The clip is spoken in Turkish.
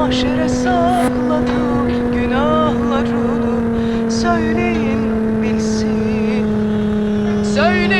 mahşere sakladı günahlarını söyleyin bilsin. Söyleyin